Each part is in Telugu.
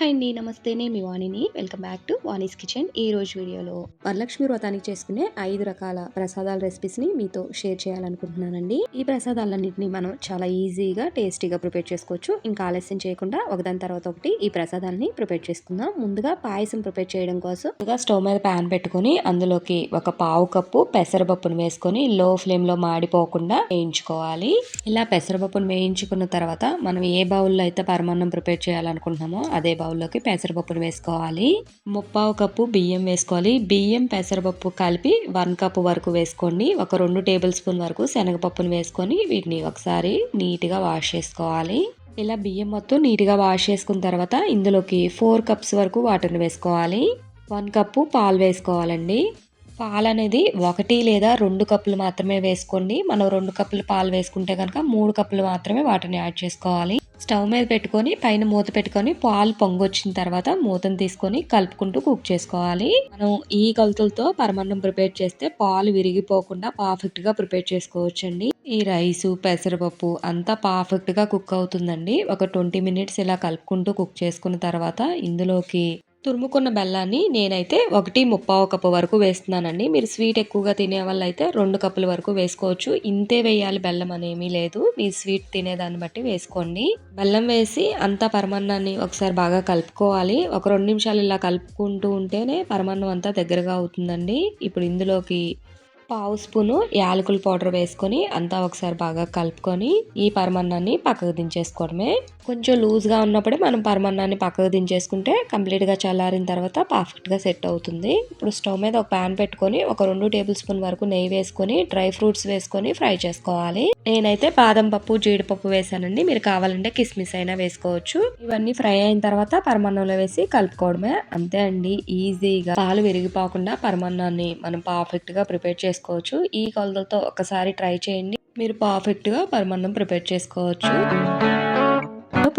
హాయ్ అండి నమస్తే నేను మీ వాణిని. Welcome back to Vani's kitchen. ఈ రోజు వీడియోలో వరలక్ష్మి వ్రతానికి చేసుకునే ఐదు రకాల ప్రసాదాల రెసిపీస్ని మీతో షేర్ చేయాలనుకుంటున్నానండి. ఈ ప్రసాదాలన్నింటినీ మనం చాలా ఈజీగా టేస్టీగా ప్రిపేర్ చేసుకోవచ్చు. ఇంకా ఆలస్యం చేయకుండా ఒకదాని తర్వాత ఒకటి ఈ ప్రసాదాలని ప్రిపేర్ చేసుకుందాం. ముందుగా పాయసం ప్రిపేర్ చేయడం కోసం ముందుగా స్టవ్ మీద ప్యాన్ పెట్టుకొని అందులోకి ఒక పావు కప్పు పెసరపప్పును వేసుకొని లో ఫ్లేమ్లో మాడిపోకుండా వేయించుకోవాలి. ఇలా పెసరపప్పును వేయించుకున్న తర్వాత మనం ఏ బౌల్లో అయితే పరమాన్నం ప్రిపేర్ చేయాలనుకుంటున్నామో అదే బౌల్లోకి పెసరపప్పును వేసుకోవాలి. ముప్పావు కప్పు బియ్యం వేసుకోవాలి. బియ్యం పెసరపప్పు కలిపి వన్ కప్ వరకు వేసుకోండి. ఒక రెండు టేబుల్ స్పూన్ వరకు శనగపప్పును వేసుకొని వీటిని ఒకసారి నీట్గా వాష్ చేసుకోవాలి. ఇలా బియ్యం మొత్తం నీట్గా వాష్ చేసుకున్న తర్వాత ఇందులోకి ఫోర్ కప్స్ వరకు వాటర్ని వేసుకోవాలి. వన్ కప్పు పాలు వేసుకోవాలండి. పాలు అనేది ఒకటి లేదా రెండు కప్పులు మాత్రమే వేసుకోండి. మనం రెండు కప్పులు పాలు వేసుకుంటే కనుక మూడు కప్పులు మాత్రమే వాటిని యాడ్ చేసుకోవాలి. స్టవ్ మీద పెట్టుకొని పైన మూత పెట్టుకొని పాలు పొంగొచ్చిన తర్వాత మూతను తీసుకొని కలుపుకుంటూ కుక్ చేసుకోవాలి. మనం ఈ కొలతలతో పరమాన్నం ప్రిపేర్ చేస్తే పాలు విరిగిపోకుండా పర్ఫెక్ట్గా ప్రిపేర్ చేసుకోవచ్చండి. ఈ రైసు పెసరపప్పు అంతా పర్ఫెక్ట్గా కుక్ అవుతుందండి. ఒక ట్వంటీ మినిట్స్ ఇలా కలుపుకుంటూ కుక్ చేసుకున్న తర్వాత ఇందులోకి తురుముకున్న బెల్లాన్ని నేనైతే ఒకటి ముప్పావు కప్పు వరకు వేస్తున్నానండి. మీరు స్వీట్ ఎక్కువగా తినే వాళ్ళైతే రెండు కప్పుల వరకు వేసుకోవచ్చు. ఇంతే వేయాలి బెల్లం అనేమీ లేదు. మీరు స్వీట్ తినేదాన్ని బట్టి వేసుకోండి. బెల్లం వేసి అంతా పరమాన్నాన్ని ఒకసారి బాగా కలుపుకోవాలి. ఒక రెండు నిమిషాలు ఇలా కలుపుకుంటూ ఉంటేనే పరమాన్నం అంతా దగ్గరగా అవుతుందండి. ఇప్పుడు ఇందులోకి పావు స్పూను యాలకుల పౌడర్ వేసుకొని అంతా ఒకసారి బాగా కలుపుకొని ఈ పరమాన్నాన్ని పక్కకు దించేసుకోవడమే. కొంచెం లూజ్గా ఉన్నప్పుడే మనం పరమాన్నాన్ని పక్కకు దించేసుకుంటే కంప్లీట్గా చల్లారిన తర్వాత పర్ఫెక్ట్గా సెట్ అవుతుంది. ఇప్పుడు స్టవ్ మీద ఒక ప్యాన్ పెట్టుకొని ఒక రెండు టేబుల్ స్పూన్ వరకు నెయ్యి వేసుకొని డ్రై ఫ్రూట్స్ వేసుకొని ఫ్రై చేసుకోవాలి. నేనైతే బాదం పప్పు జీడిపప్పు వేసానండి. మీరు కావాలంటే కిస్మిస్ అయినా వేసుకోవచ్చు. ఇవన్నీ ఫ్రై అయిన తర్వాత పరమాన్నంలో వేసి కలుపుకోవడమే అంతే అండి. ఈజీగా పాలు విరిగిపోకుండా పరమాన్నాన్ని మనం పర్ఫెక్ట్గా ప్రిపేర్ చేసుకోవచ్చు. ఈ కొలతలతో ఒకసారి ట్రై చేయండి. మీరు పర్ఫెక్ట్గా పరమాన్నం ప్రిపేర్ చేసుకోవచ్చు.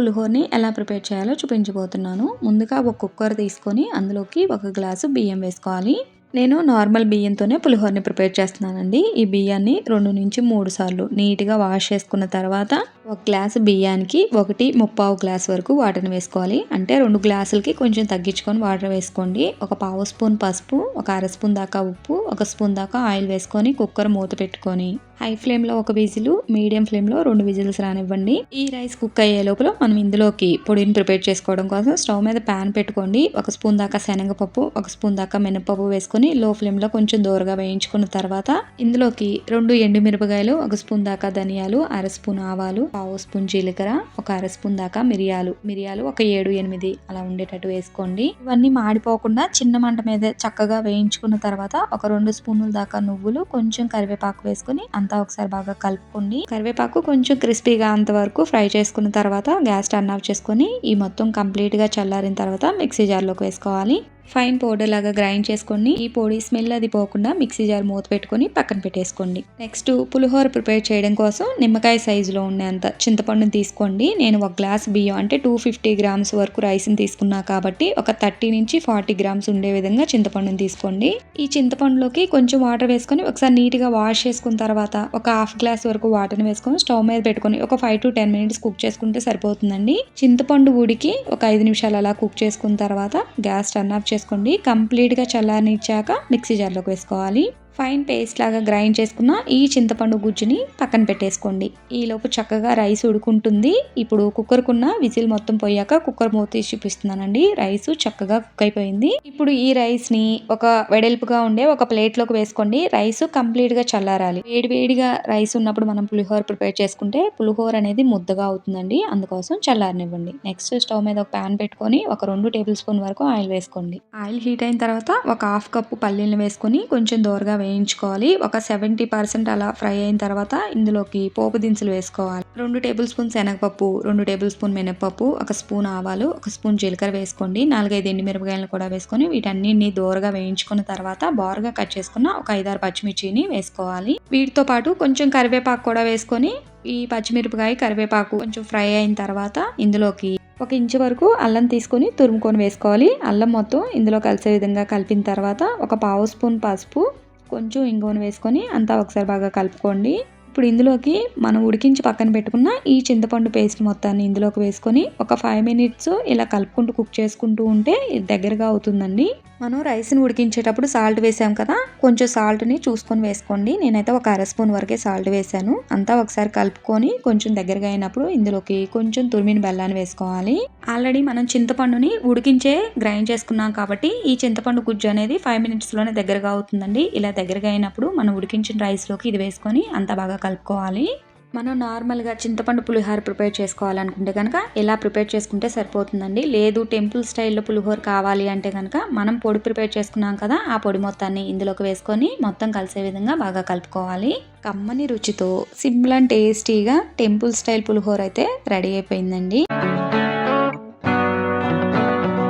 పులిహోరని ఎలా ప్రిపేర్ చేయాలో చూపించబోతున్నాను. ముందుగా ఒక కుక్కర్ తీసుకొని అందులోకి ఒక గ్లాసు బియ్యం వేసుకోవాలి. నేను నార్మల్ బియ్యంతోనే పులిహోరని ప్రిపేర్ చేస్తున్నానండి. ఈ బియ్యాన్ని రెండు నుంచి మూడు సార్లు నీట్గా వాష్ చేసుకున్న తర్వాత ఒక గ్లాసు బియ్యానికి ఒకటి ముప్పావు గ్లాస్ వరకు వాటర్ని వేసుకోవాలి. అంటే రెండు గ్లాసులకి కొంచెం తగ్గించుకొని వాటర్ వేసుకోండి. ఒక పావు స్పూన్ పసుపు ఒక అర స్పూన్ దాకా ఉప్పు ఒక స్పూన్ దాకా ఆయిల్ వేసుకొని కుక్కర్ మూత పెట్టుకొని హై ఫ్లేమ్లో ఒక విజిల్ మీడియం ఫ్లేమ్లో రెండు విజిల్స్ రానివ్వండి. ఈ రైస్ కుక్ అయ్యే లోపల మనం ఇందులోకి పొడిని ప్రిపేర్ చేసుకోవడం కోసం స్టవ్ మీద ప్యాన్ పెట్టుకోండి. ఒక స్పూన్ దాకా శనగపప్పు ఒక స్పూన్ దాకా మినపప్పు వేసుకొని లో ఫ్లేమ్లో కొంచెం దూరగా వేయించుకున్న తర్వాత ఇందులోకి రెండు ఎండుమిరపకాయలు ఒక స్పూన్ దాకా ధనియాలు అర స్పూన్ ఆవాలు పావు స్పూన్ జీలకర్ర ఒక అర స్పూన్ దాకా మిరియాలు. మిరియాలు ఒక ఏడు ఎనిమిది అలా ఉండేటట్టు వేసుకోండి. ఇవన్నీ మాడిపోకుండా చిన్న మంట మీద చక్కగా వేయించుకున్న తర్వాత ఒక రెండు స్పూన్ల దాకా నువ్వులు కొంచెం కరివేపాకు వేసుకుని అంతా ఒకసారి బాగా కలుపుకోండి. కరివేపాకు కొంచెం క్రిస్పీగా అంతవరకు ఫ్రై చేసుకున్న తర్వాత గ్యాస్ టర్న్ ఆఫ్ చేసుకొని ఈ మొత్తం కంప్లీట్గా చల్లారిన తర్వాత మిక్సీ జార్లోకి వేసుకోవాలి. ఫైన్ పౌడర్ లాగా గ్రైండ్ చేసుకోండి ఈ పొడి స్మెల్ అది పోకుండా మిక్సీ జార్ మూత పెట్టుకొని పక్కన పెట్టేసుకోండి. నెక్స్ట్ పులిహోర ప్రిపేర్ చేయడం కోసం నిమ్మకాయ సైజులో ఉండేంత చింతపండుని తీసుకోండి. నేను ఒక గ్లాస్ బియ్యం అంటే టూ ఫిఫ్టీ గ్రామ్స్ వరకు రైస్ని తీసుకున్నా కాబట్టి ఒక థర్టీ నుంచి ఫార్టీ గ్రామ్స్ ఉండే విధంగా చింతపండుని తీసుకోండి. ఈ చింతపండులోకి కొంచెం వాటర్ వేసుకొని ఒకసారి నీట్గా వాష్ చేసుకున్న తర్వాత ఒక హాఫ్ గ్లాస్ వరకు వాటర్ని వేసుకొని స్టవ్ మీద పెట్టుకొని ఒక five to ten minutes cook చేసుకుంటే సరిపోతుందండి. చింతపండు ఉడికి ఒక ఐదు నిమిషాలు అలా కుక్ చేసుకున్న తర్వాత గ్యాస్ టర్న్ ఆఫ్ వేసుకోండి. కంప్లీట్గా చల్లారనిచ్చాక మిక్సీ జార్లోకి వేసుకోవాలి. ఫైన్ పేస్ట్ లాగా గ్రైండ్ చేసుకున్న ఈ చింతపండు గుజ్జుని పక్కన పెట్టేసుకోండి. ఈలోపు చక్కగా రైస్ ఉడుకుంటుంది. ఇప్పుడు కుక్కర్కున్న విజిల్ మొత్తం పోయాక కుక్కర్ మూత తీసి చూపిస్తున్నానండి. రైస్ చక్కగా కుక్ అయిపోయింది. ఇప్పుడు ఈ రైస్ని ఒక వెడల్పుగా ఉండే ఒక ప్లేట్లోకి వేసుకోండి. రైస్ కంప్లీట్గా చల్లారాలి. వేడి వేడిగా రైస్ ఉన్నప్పుడు మనం పులిహోర ప్రిపేర్ చేసుకుంటే పులిహోర అనేది ముద్దగా అవుతుందండి. అందుకోసం చల్లారనివ్వండి. నెక్స్ట్ స్టవ్ మీద ఒక ప్యాన్ పెట్టుకొని ఒక రెండు టేబుల్ స్పూన్ వరకు ఆయిల్ వేసుకోండి. ఆయిల్ హీట్ అయిన తర్వాత ఒక హాఫ్ కప్పు పల్లీలను వేసుకొని కొంచెం దోరగా వేయండి వేయించుకోవాలి. ఒక సెవెంటీ పర్సెంట్ అలా ఫ్రై అయిన తర్వాత ఇందులోకి పోపు దినుసులు వేసుకోవాలి. రెండు టేబుల్ స్పూన్ శనగపప్పు రెండు టేబుల్ స్పూన్ మినపప్పు ఒక స్పూన్ ఆవాలు ఒక స్పూన్ జీలకర్ర వేసుకోండి. నాలుగైదు ఎండు మిరపకాయలను కూడా వేసుకొని వీటన్నిటిని దూరగా వేయించుకున్న తర్వాత బారుగా కట్ చేసుకున్న ఒక ఐదారు పచ్చిమిర్చిని వేసుకోవాలి. వీటితో పాటు కొంచెం కరివేపాకు కూడా వేసుకొని ఈ పచ్చిమిరపకాయ కరివేపాకు కొంచెం ఫ్రై అయిన తర్వాత ఇందులోకి ఒక ఇంచు వరకు అల్లం తీసుకొని తురుముకొని వేసుకోవాలి. అల్లం మొత్తం ఇందులో కలిసే విధంగా కలిపిన తర్వాత ఒక పావు స్పూన్ పసుపు కొంచెం ఇంగువను వేసుకొని అంతా ఒకసారి బాగా కలుపుకోండి. ఇప్పుడు ఇందులోకి మనం ఉడికించి పక్కన పెట్టుకున్న ఈ చింతపండు పేస్ట్ మొత్తాన్ని ఇందులోకి వేసుకొని ఒక ఫైవ్ మినిట్స్ ఇలా కలుపుకుంటూ కుక్ చేసుకుంటూ ఉంటే దగ్గరగా అవుతుందండి. మనం రైస్ని ఉడికించేటప్పుడు సాల్ట్ వేసాం కదా కొంచెం సాల్ట్ని చూసుకొని వేసుకోండి. నేనైతే ఒక అర స్పూన్ వరకే సాల్ట్ వేసాను. అంతా ఒకసారి కలుపుకొని కొంచెం దగ్గరగా అయినప్పుడు ఇందులోకి కొంచెం తురిమిన బెల్లాన్ని వేసుకోవాలి. ఆల్రెడీ మనం చింతపండుని ఉడికించే గ్రైండ్ చేసుకున్నాం కాబట్టి ఈ చింతపండు గుజ్జు అనేది ఫైవ్ మినిట్స్లోనే దగ్గరగా అవుతుందండి. ఇలా దగ్గరగా అయినప్పుడు మనం ఉడికించిన రైస్లోకి ఇది వేసుకొని అంతా బాగా కలుపుకోవాలి. మనం నార్మల్గా చింతపండు పులిహోర ప్రిపేర్ చేసుకోవాలనుకుంటే కనుక ఇలా ప్రిపేర్ చేసుకుంటే సరిపోతుందండి? లేదు టెంపుల్ స్టైల్లో పులిహోర కావాలి అంటే కనుక మనం పొడి ప్రిపేర్ చేసుకున్నాం కదా ఆ పొడి మొత్తాన్ని ఇందులోకి వేసుకొని మొత్తం కలిసే విధంగా బాగా కలుపుకోవాలి. కమ్మని రుచితో సింపుల్ అండ్ టేస్టీగా టెంపుల్ స్టైల్ పులిహోర అయితే రెడీ అయిపోయిందండి.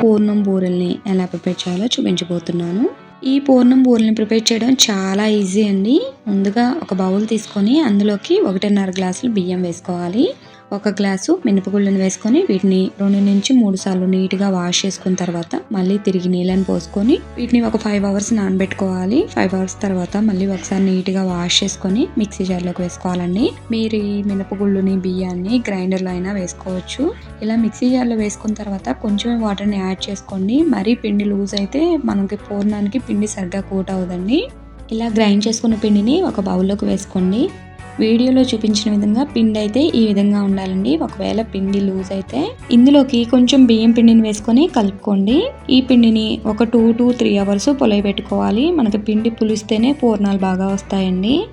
పూర్ణం బూరెల్ని ఎలా ప్రిపేర్ చేయాలో చూపించబోతున్నాను. ఈ పూర్ణం బూరెల్ని ప్రిపేర్ చేయడం చాలా ఈజీ అండి. ముందుగా ఒక బౌల్ తీసుకొని అందులోకి ఒకటిన్నర గ్లాసులు బియ్యం వేసుకోవాలి. ఒక గ్లాసు మినపగుళ్ళను వేసుకొని వీటిని రెండు నుంచి మూడు సార్లు నీట్గా వాష్ చేసుకున్న తర్వాత మళ్ళీ తిరిగి నీళ్ళని పోసుకొని వీటిని ఒక ఫైవ్ అవర్స్ నానబెట్టుకోవాలి. ఫైవ్ అవర్స్ తర్వాత మళ్ళీ ఒకసారి నీట్గా వాష్ చేసుకొని మిక్సీ జార్లోకి వేసుకోవాలండి. మీరు ఈ మినపగుళ్ళుని బియ్యాన్ని గ్రైండర్లో అయినా వేసుకోవచ్చు. ఇలా మిక్సీ జార్లో వేసుకున్న తర్వాత కొంచెం వాటర్ని యాడ్ చేసుకోండి. మరీ పిండి లూజ్ అయితే మనకి పూర్ణానికి పిండి సరిగ్గా కూట అవుదండి ఇలా గ్రైండ్ చేసుకున్న పిండిని ఒక బౌల్లోకి వేసుకోండి. వీడియోలో చూపించిన విధంగా పిండి అయితే ఈ విధంగా ఉండాలండి. ఒకవేళ పిండి లూజ్ అయితే ఇందులోకి కొంచెం బియ్యం పిండిని వేసుకొని కలుపుకోండి. ఈ పిండిని ఒక టూ టు త్రీ అవర్స్ పొలై పెట్టుకోవాలి. మనకి పిండి పులిస్తేనే పూర్ణాలు బాగా వస్తాయండి.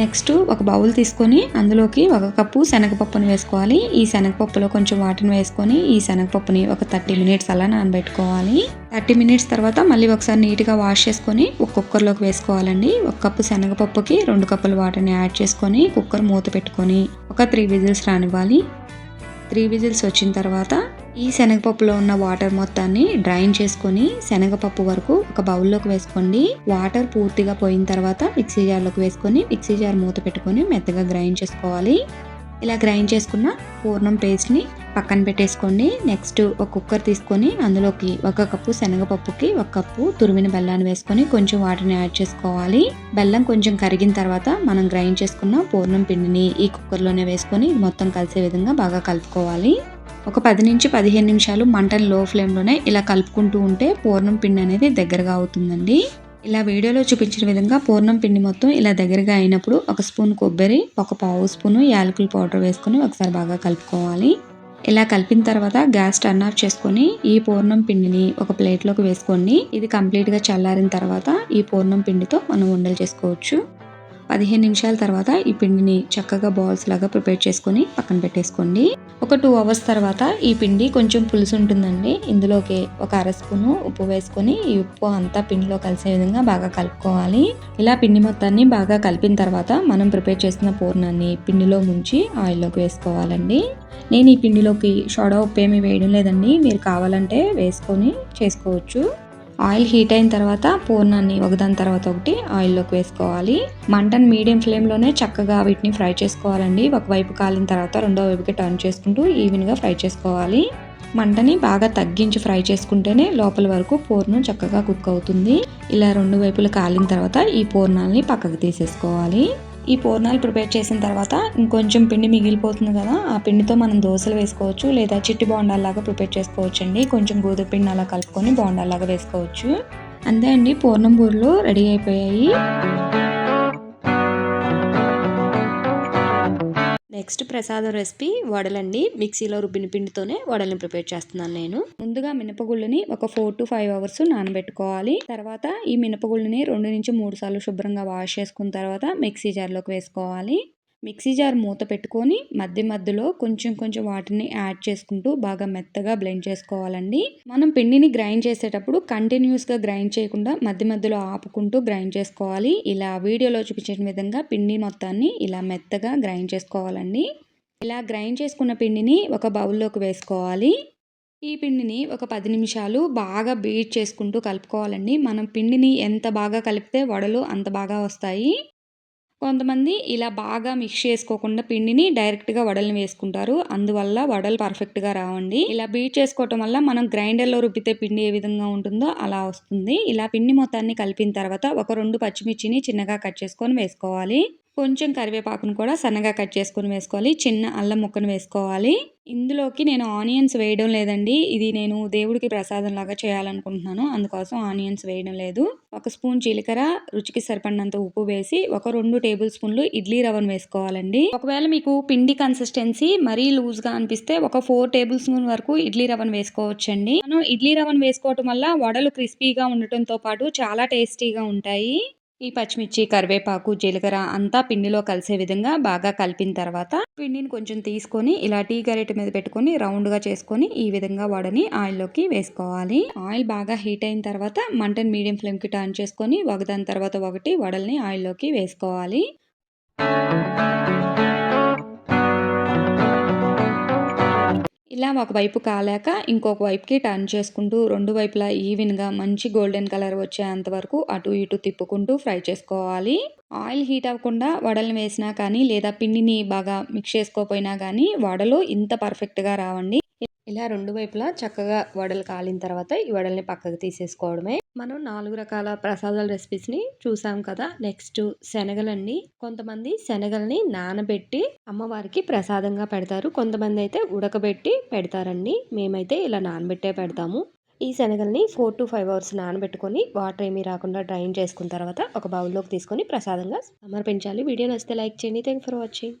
నెక్స్ట్ ఒక బౌల్ తీసుకొని అందులోకి ఒక కప్పు శనగపప్పును వేసుకోవాలి. ఈ శనగపప్పులో కొంచెం వాటిని వేసుకొని ఈ శనగపప్పుని ఒక థర్టీ మినిట్స్ అలా నానబెట్టుకోవాలి. థర్టీ మినిట్స్ తర్వాత మళ్ళీ ఒకసారి నీట్గా వాష్ చేసుకొని ఒక కుక్కర్లోకి వేసుకోవాలండి. ఒక కప్పు శనగపప్పుకి రెండు కప్పులు వాటర్ని యాడ్ చేసుకొని కుక్కర్ మూత పెట్టుకొని ఒక త్రీ విజిల్స్ రానివ్వాలి. త్రీ విజిల్స్ వచ్చిన తర్వాత ఈ శనగపప్పులో ఉన్న వాటర్ మొత్తాన్ని డ్రైన్ చేసుకొని శనగపప్పు వరకు ఒక బౌల్లోకి వేసుకోండి. వాటర్ పూర్తిగా పోయిన తర్వాత మిక్సీ జార్లోకి వేసుకొని మిక్సీ జార్ మూత పెట్టుకొని మెత్తగా గ్రైండ్ చేసుకోవాలి. ఇలా గ్రైండ్ చేసుకున్న పూర్ణం పేస్ట్ని పక్కన పెట్టేసుకోండి. నెక్స్ట్ ఒక కుక్కర్ తీసుకొని అందులోకి ఒక కప్పు శనగపప్పుకి ఒక కప్పు తురిమిన బెల్లాన్ని వేసుకొని కొంచెం వాటిని యాడ్ చేసుకోవాలి. బెల్లం కొంచెం కరిగిన తర్వాత మనం గ్రైండ్ చేసుకున్న పూర్ణం పిండిని ఈ కుక్కర్లోనే వేసుకొని మొత్తం కలిసే విధంగా బాగా కలుపుకోవాలి. ఒక పది నుంచి పదిహేను నిమిషాలు మంటను లో ఫ్లేమ్లోనే ఇలా కలుపుకుంటూ ఉంటే పూర్ణం పిండి అనేది దగ్గరగా అవుతుందండి. ఇలా వీడియోలో చూపించిన విధంగా పూర్ణం పిండి మొత్తం ఇలా దగ్గరగా అయినప్పుడు ఒక స్పూన్ కొబ్బరి ఒక పావు స్పూను యాలకుల పౌడర్ వేసుకొని ఒకసారి బాగా కలుపుకోవాలి. ఇలా కలిపిన తర్వాత గ్యాస్ టర్న్ ఆఫ్ చేసుకొని ఈ పూర్ణం పిండిని ఒక ప్లేట్లోకి వేసుకోండి. ఇది కంప్లీట్గా చల్లారిన తర్వాత ఈ పూర్ణం పిండితో మనం ఉండలు చేసుకోవచ్చు. పదిహేను నిమిషాల తర్వాత ఈ పిండిని చక్కగా బాల్స్ లాగా ప్రిపేర్ చేసుకొని పక్కన పెట్టేసుకోండి. ఒక టూ అవర్స్ తర్వాత ఈ పిండి కొంచెం పులుసు ఉంటుందండి. ఇందులోకి ఒక అర స్పూను ఉప్పు వేసుకొని ఈ ఉప్పు అంతా పిండిలో కలిసే విధంగా బాగా కలుపుకోవాలి. ఇలా పిండి మొత్తాన్ని బాగా కలిపిన తర్వాత మనం ప్రిపేర్ చేసిన పూర్ణాన్ని పిండిలో ముంచి ఆయిల్లోకి వేసుకోవాలండి. నేను ఈ పిండిలోకి షోడా ఉప్పు ఏమీ వేయడం లేదండి. మీరు కావాలంటే వేసుకొని చేసుకోవచ్చు. ఆయిల్ హీట్ అయిన తర్వాత పూర్ణాన్ని ఒకదాని తర్వాత ఒకటి ఆయిల్లోకి వేసుకోవాలి. మంటను మీడియం ఫ్లేమ్లోనే చక్కగా వీటిని ఫ్రై చేసుకోవాలండి. ఒకవైపు కాలిన తర్వాత రెండో వైపుకి టర్న్ చేసుకుంటూ ఈవెన్గా ఫ్రై చేసుకోవాలి. మంటని బాగా తగ్గించి ఫ్రై చేసుకుంటేనే లోపల వరకు పూర్ణం చక్కగా కుక్ అవుతుంది. ఇలా రెండు వైపులు కాలిన తర్వాత ఈ పూర్ణాలని పక్కకు తీసేసుకోవాలి. ఈ పూర్ణాలు ప్రిపేర్ చేసిన తర్వాత ఇంకొంచెం పిండి మిగిలిపోతుంది కదా ఆ పిండితో మనం దోశలు వేసుకోవచ్చు లేదా చిట్టి బోండాల్లాగా ప్రిపేర్ చేసుకోవచ్చు అండి కొంచెం గోధుమ పిండి అలా కలుపుకొని బోండాల్లాగా వేసుకోవచ్చు. అంతే అండి పూర్ణం బూరెలు రెడీ అయిపోయాయి. నెక్స్ట్ ప్రసాదం రెసిపీ వడలండి. మిక్సీలో రుబ్బిన పిండితోనే వడల్ని ప్రిపేర్ చేస్తున్నాను నేను. ముందుగా మినపగుళ్ళని ఒక ఫోర్ టు ఫైవ్ అవర్స్ నానబెట్టుకోవాలి. తర్వాత ఈ మినపగుళ్ళని రెండు నుంచి మూడు సార్లు శుభ్రంగా వాష్ చేసుకున్న తర్వాత మిక్సీ జార్లోకి వేసుకోవాలి. మిక్సీ జార్ మూత పెట్టుకొని మధ్య మధ్యలో కొంచెం కొంచెం వాటిని యాడ్ చేసుకుంటూ బాగా మెత్తగా బ్లెండ్ చేసుకోవాలండి. మనం పిండిని గ్రైండ్ చేసేటప్పుడు కంటిన్యూస్గా గ్రైండ్ చేయకుండా మధ్య మధ్యలో ఆపుకుంటూ గ్రైండ్ చేసుకోవాలి. ఇలా వీడియోలో చూపించిన విధంగా పిండి మొత్తాన్ని ఇలా మెత్తగా గ్రైండ్ చేసుకోవాలండి. ఇలా గ్రైండ్ చేసుకున్న పిండిని ఒక బౌల్లోకి వేసుకోవాలి. ఈ పిండిని ఒక పది నిమిషాలు బాగా బీట్ చేసుకుంటూ కలుపుకోవాలండి. మనం పిండిని ఎంత బాగా కలిపితే వడలు అంత బాగా వస్తాయి. కొంతమంది ఇలా బాగా మిక్స్ చేసుకోకుండా పిండిని డైరెక్ట్గా వడల్ని వేసుకుంటారు. అందువల్ల వడలు పర్ఫెక్ట్గా రావండి. ఇలా బీట్ చేసుకోవటం వల్ల మనం గ్రైండర్లో రుబ్బితే పిండి ఏ విధంగా ఉంటుందో అలా వస్తుంది. ఇలా పిండి మొత్తాన్ని కలిపిన తర్వాత ఒక రెండు పచ్చిమిర్చిని చిన్నగా కట్ చేసుకొని వేసుకోవాలి. కొంచెం కరివేపాకును కూడా సన్నగా కట్ చేసుకొని వేసుకోవాలి. చిన్న అల్లం ముక్కను వేసుకోవాలి. ఇందులోకి నేను ఆనియన్స్ వేయడం లేదండి. ఇది నేను దేవుడికి ప్రసాదం లాగా చేయాలనుకుంటున్నాను. అందుకోసం ఆనియన్స్ వేయడం లేదు. ఒక స్పూన్ జీలకర్ర రుచికి సరిపడినంత ఉప్పు వేసి ఒక రెండు టేబుల్ స్పూన్లు ఇడ్లీ రవ్వను వేసుకోవాలండి. ఒకవేళ మీకు పిండి కన్సిస్టెన్సీ మరీ లూజ్గా అనిపిస్తే ఒక ఫోర్ టేబుల్ స్పూన్ వరకు ఇడ్లీ రవ్వను వేసుకోవచ్చండి. మనం ఇడ్లీ రవ్వను వేసుకోవటం వల్ల వడలు క్రిస్పీగా ఉండటంతో పాటు చాలా టేస్టీగా ఉంటాయి. ఈ పచ్చిమిర్చి కరివేపాకు జీలకర్ర అంతా పిండిలో కలిసే విధంగా బాగా కలిపిన తర్వాత పిండిని కొంచెం తీసుకొని ఇలా టీ గరెట్ మీద పెట్టుకొని రౌండ్గా చేసుకొని ఈ విధంగా వడని ఆయిల్లోకి వేసుకోవాలి. ఆయిల్ బాగా హీట్ అయిన తర్వాత మంటన్ మీడియం ఫ్లేమ్కి టర్న్ చేసుకొని ఒకదాని తర్వాత ఒకటి వడల్ని ఆయిల్లోకి వేసుకోవాలి. ఇలా ఒకవైపు కాలాక ఇంకొక వైపుకి టర్న్ చేసుకుంటూ రెండు వైపులా ఈవెన్గా మంచి గోల్డెన్ కలర్ వచ్చేంత వరకు అటు ఇటు తిప్పుకుంటూ ఫ్రై చేసుకోవాలి. ఆయిల్ హీట్ అవ్వకుండా వడలు వేసినా కానీ లేదా పిండిని బాగా మిక్స్ చేసుకోపోయినా కానీ వడలు ఇంత పర్ఫెక్ట్గా రావండి. ఇలా రెండు వైపులా చక్కగా వడలు కాలిన తర్వాత ఈ వడల్ని పక్కకు తీసేసుకోవడమే. మనం నాలుగు రకాల ప్రసాదాల రెసిపీస్ని చూసాం కదా. నెక్స్ట్ శనగలండి కొంతమంది శనగల్ని నానబెట్టి అమ్మవారికి ప్రసాదంగా పెడతారు. కొంతమంది అయితే ఉడకబెట్టి పెడతారండి. మేమైతే ఇలా నానబెట్టే పెడతాము. ఈ శనగల్ని ఫోర్ టు ఫైవ్ అవర్స్ నానబెట్టుకొని వాటర్ ఏమీ రాకుండా డ్రైన్ చేసుకున్న తర్వాత ఒక బౌల్లోకి తీసుకొని ప్రసాదంగా సమర్పించాలి వీడియో నచ్చితే లైక్ చేయండి. Thank for watching.